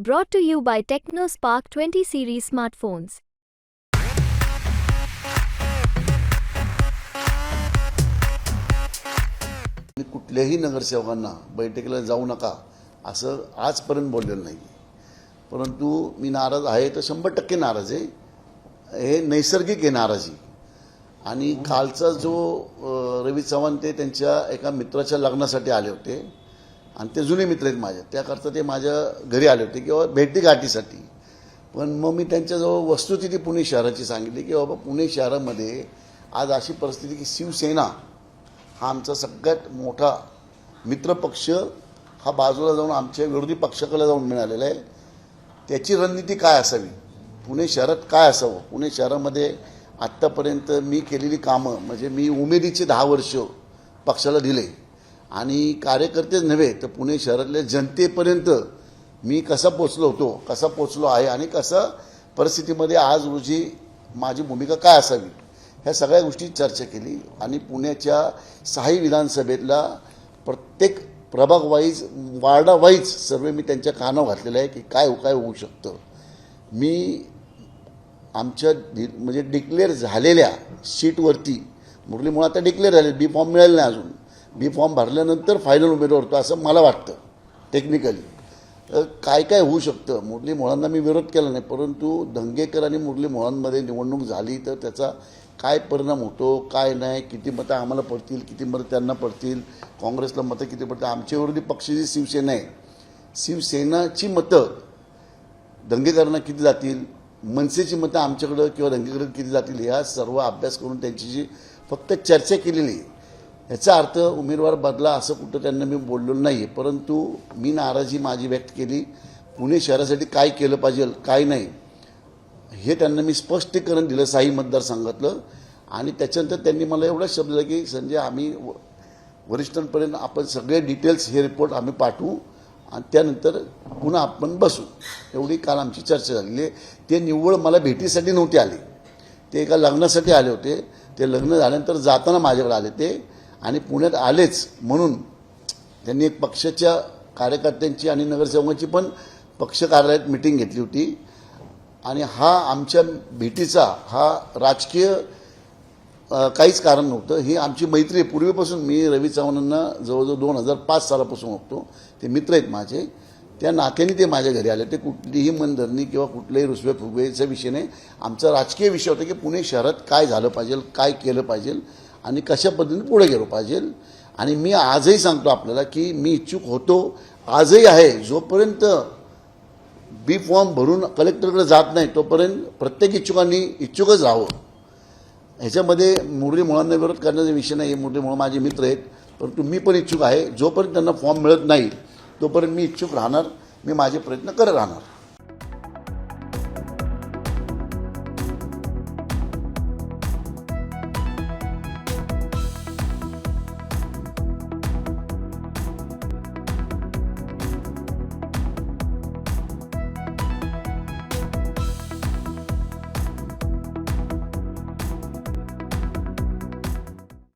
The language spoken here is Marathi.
Brought to you by TechnoSpark 20 series smartphones. मी कुठल्याही नगरसेवकांना बैठकीला जाऊ नका असं आजपर्यंत बोललेलं नाही परंतु मी नाराज आहे तर शंभर टक्के नाराज आहे. हे नैसर्गिक आहे नाराजी. आणि कालचा जो अ, रवी चव्हाण ते त्यांच्या एका मित्राच्या लग्नासाठी आले होते आणि ते जुने मित्र आहेत माझे. त्याकरता ते माझ्या घरी आले होते किंवा भेटीगाठीसाठी पण मग मी त्यांच्याजवळ वस्तुस्थिती पुणे शहराची सांगितली की बाबा पुणे शहरामध्ये आज अशी परिस्थिती की शिवसेना हा आमचा सगळ्यात मोठा मित्रपक्ष हा बाजूला जाऊन आमच्या विरोधी पक्षाकडे जाऊन मिळालेला आहे. त्याची रणनीती काय असावी? पुणे शहरात काय असावं? पुणे शहरामध्ये आत्तापर्यंत मी केलेली कामं म्हणजे मी उमेदीचे दहा वर्ष पक्षाला दिले. आणि कार्यकर्तेच नव्हे तर पुणे शहरातल्या जनतेपर्यंत मी कसा पोचलो होतो कसा पोचलो आहे आणि कसं परिस्थितीमध्ये आज रोजी माझी भूमिका काय असावी ह्या सगळ्या गोष्टी चर्चा केली. आणि पुण्याच्या सहाही विधानसभेतला प्रत्येक प्रभाग वाईज वार्डा वाईज सर्व मी त्यांच्या कानावर घातलेलं आहे की काय हो, काय होऊ शकतं. मी आमच्या म्हणजे डिक्लेअर झालेल्या सीटवरती मुरली मुळात आता डिक्लेअर झाले बी फॉर्म मिळाले नाही अजून. बी फॉर्म भरल्यानंतर फायनल उमेदवार होतो असं मला वाटतं टेक्निकली तर काय काय होऊ शकतं? मुरली मोहळांना मी विरोध केला नाही परंतु दंगेकर आणि मुरली मोहळांमध्ये निवडणूक झाली तर त्याचा काय परिणाम होतो काय नाही किती मतं आम्हाला पडतील किती मतं त्यांना पडतील काँग्रेसला मतं किती पडतील आमच्या विरोधी पक्ष जी शिवसेना आहे. शिवसेनाची मतं दंगेकरांना किती जातील मनसेची मतं आमच्याकडं किंवा दंगेकडं किती जातील ह्या सर्व अभ्यास करून त्यांची जी फक्त चर्चा केलेली ह्याचा अर्थ उमेदवार बदला असं कुठं त्यांना मी बोललेलो नाही आहे परंतु मी नाराजी माझी व्यक्त केली. पुणे शहरासाठी काय केलं पाहिजे काय नाही हे त्यांना मी स्पष्टीकरण दिलं साई मतदारसंघातलं. आणि त्याच्यानंतर त्यांनी मला एवढा शब्द दिला की संजय आम्ही व- वरिष्ठांपर्यंत आपण सगळे डिटेल्स हे रिपोर्ट आम्ही पाठवू. आणि त्यानंतर पुन्हा आपण बसू. एवढी काल आमची चर्चा झालेली आहे. ते निव्वळ मला भेटीसाठी नव्हते आले. ते एका लग्नासाठी आले होते. ते लग्न झाल्यानंतर जाताना माझ्याकडे आले ते. आणि पुण्यात आलेच म्हणून त्यांनी एक पक्षाच्या कार्यकर्त्यांची आणि नगरसेवकांची पण पक्ष कार्यालयात मिटिंग घेतली होती. आणि हा आमच्या भेटीचा हा राजकीय काहीच कारण नव्हतं. ही आमची मैत्री आहे. पूर्वीपासून मी रवी चव्हाणांना जवळजवळ दोन हजार पाच सालापासून बघतो ते मित्र आहेत माझे. त्या नात्याने ते माझ्या घरी आले. ते कुठलीही मनधरणी किंवा कुठल्याही रुसवे फुगवेचा विषय नाही. आमचा राजकीय विषय होता की पुणे शहरात काय झालं पाहिजे काय केलं पाहिजे आणि कशा पद्धतीने पुढे गेलो पाहिजे? आणि मी आजही सांगतो आपल्याला की मी इच्छुक होतो. आजही आहे. जोपर्यंत बी फॉर्म भरून कलेक्टरकडे जात नाही तोपर्यंत प्रत्येक इच्छुकांनी इच्छुकच राहावं. ह्याच्यामध्ये मुरली मुळांना विरोध करण्याचा विषय नाही. मुरली मुळं माझे मित्र आहेत. परंतु मी पण इच्छुक आहे. जोपर्यंत त्यांना फॉर्म मिळत नाही तोपर्यंत मी इच्छुक राहणार. मी माझे प्रयत्न करत राहणार.